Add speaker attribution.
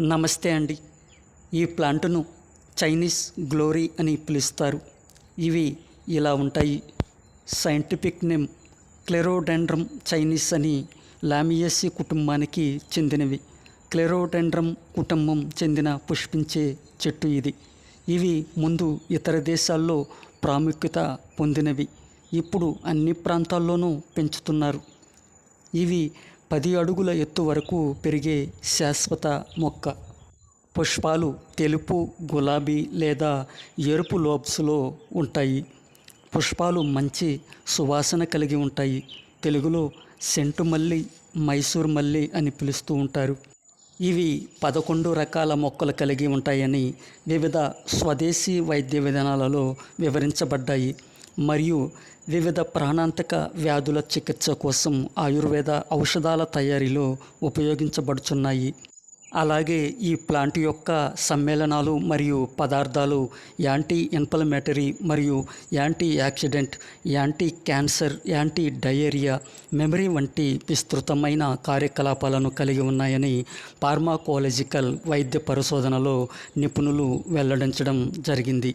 Speaker 1: నమస్తే అండి. ఈ ప్లాంటును చైనీస్ గ్లోరీ అని పిలుస్తారు. ఇవి ఇలా ఉంటాయి. సైంటిఫిక్ నేమ్ క్లెరోడెండ్రమ్ చైనీస్ అని లామియేసి కుటుంబానికి చెందినవి. క్లెరోడెండ్రమ్ కుటుంబం చెందిన పుష్పించే చెట్టు ఇది. ఇవి ముందు ఇతర దేశాల్లో ప్రాముఖ్యత పొందినవి. ఇప్పుడు అన్ని ప్రాంతాల్లోనూ పెంచుతున్నారు. ఇవి పది అడుగుల ఎత్తు వరకు పెరిగే శాశ్వత మొక్క. పుష్పాలు తెలుపు గులాబీ లేదా ఎరుపు లోబ్స్లో ఉంటాయి. పుష్పాలు మంచి సువాసన కలిగి ఉంటాయి. తెలుగులో సెంటు మల్లి మైసూర్ మల్లి అని పిలుస్తూ ఉంటారు. ఇవి పదకొండు రకాల మొక్కలు కలిగి ఉంటాయని వివిధ స్వదేశీ వైద్య విధానాలలో వివరించబడ్డాయి. మరియు వివిధ ప్రాణాంతక వ్యాధుల చికిత్స కోసం ఆయుర్వేద ఔషధాల తయారీలో ఉపయోగించబడుచున్నాయి. అలాగే ఈ ప్లాంట్ యొక్క సమ్మేళనాలు మరియు పదార్థాలు యాంటీ ఇన్ఫ్లమేటరీ మరియు antioxidant anti cancer anti diarrhoea memory వంటి విస్తృతమైన కార్యకలాపాలను కలిగి ఉన్నాయని ఫార్మాకోలజికల్ వైద్య పరిశోధనలో నిపుణులు వెల్లడించడం జరిగింది.